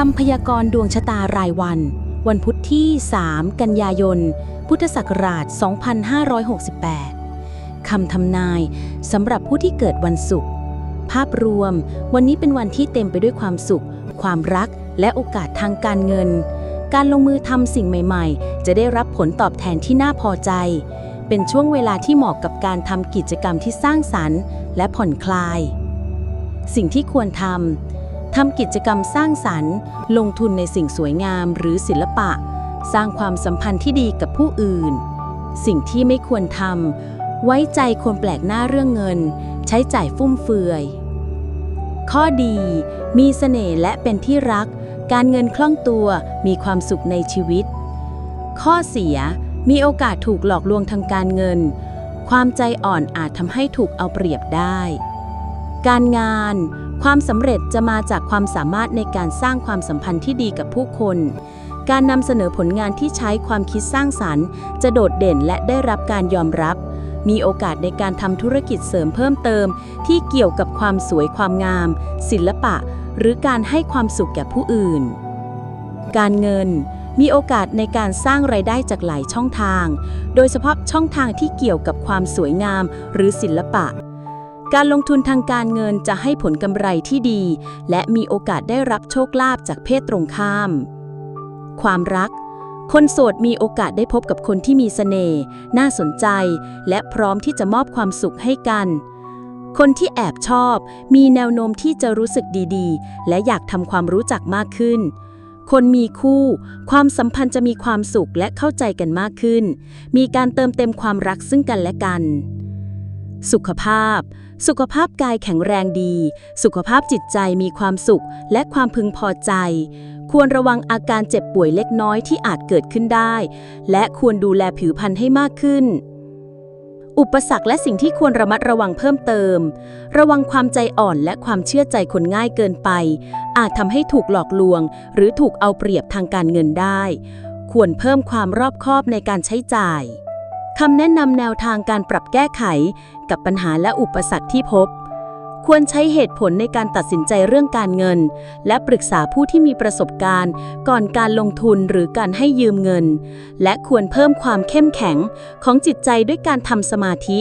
คำพยากรณ์ดวงชะตารายวัน วันพุธที่ 3 กันยายน พุทธศักราช 2568 คำทำนายสำหรับผู้ที่เกิดวันศุกร์ ภาพรวม วันนี้เป็นวันที่เต็มไปด้วยความสุข ความรัก และโอกาสทางการเงิน การลงมือทำสิ่งใหม่ๆ จะได้รับผลตอบแทนที่น่าพอใจ เป็นช่วงเวลาที่เหมาะกับการทำกิจกรรมที่สร้างสรรค์ และผ่อนคลาย สิ่งที่ควรทำ ทำกิจกรรมสร้างสรรค์ ลงทุนในสิ่งสวยงามหรือศิลปะ สร้างความสัมพันธ์ที่ดีกับผู้อื่น สิ่งที่ไม่ควรทำไว้ใจคนแปลกหน้าเรื่องเงิน ใช้จ่ายฟุ่มเฟือย ข้อดี มีเสน่ห์และเป็นที่รัก การเงินคล่องตัวมีความสุขในชีวิต ข้อเสีย มีโอกาสถูกหลอกลวงทางการเงิน ความใจอ่อนอาจทำให้ถูกเอาเปรียบได้ การงาน ความสำเร็จจะมาจากความสามารถในการสร้างความสัมพันธ์ที่ดีกับผู้คน การนำเสนอผลงานที่ใช้ความคิดสร้างสรรค์ จะโดดเด่นและได้รับการยอมรับ มีโอกาสในการทำธุรกิจเสริมเพิ่มเติม ที่เกี่ยวกับความสวยความงาม ศิลปะ หรือการให้ความสุขแก่ผู้อื่น การเงินมีโอกาสในการสร้างไรายได้จากหลายช่องทาง โดยเฉพาะช่องทางที่เกี่ยวกับความสวยงามหรือศิลปะ การลงทุนทางการเงินจะให้ผลกำไรที่ดี และมีโอกาสได้รับโชคลาภจากเพศตรงข้าม ความรัก คนโสดมีโอกาสได้พบกับคนที่มีเสน่ห์น่าสนใจ และพร้อมที่จะมอบความสุขให้กัน คนที่แอบชอบ มีแนวโน้มที่จะรู้สึกดีๆ และอยากทำความรู้จักมากขึ้นคนมีคู่ ความสัมพันธ์จะมีความสุขและเข้าใจกันมากขึ้น มีการเติมเต็มความรักซึ่งกันและกัน สุขภาพ สุขภาพกายแข็งแรงดี สุขภาพจิตใจมีความสุขและความพึงพอใจ ควรระวังอาการเจ็บป่วยเล็กน้อยที่อาจเกิดขึ้นได้ และควรดูแลผิวพรรณให้มากขึ้น อุปสรรคและสิ่งที่ควรระมัดระวังเพิ่มเติม ระวังความใจอ่อนและความเชื่อใจคนง่ายเกินไป อาจทำให้ถูกหลอกลวง หรือถูกเอาเปรียบทางการเงินได้ ควรเพิ่มความรอบคอบในการใช้จ่าย คำแนะนำแนวทางการปรับแก้ไข กับปัญหาและอุปสรรคที่พบ ควรใช้เหตุผลในการตัดสินใจเรื่องการเงิน และปรึกษาผู้ที่มีประสบการณ์ ก่อนการลงทุนหรือการให้ยืมเงิน และควรเพิ่มความเข้มแข็งของจิตใจด้วยการทำสมาธิ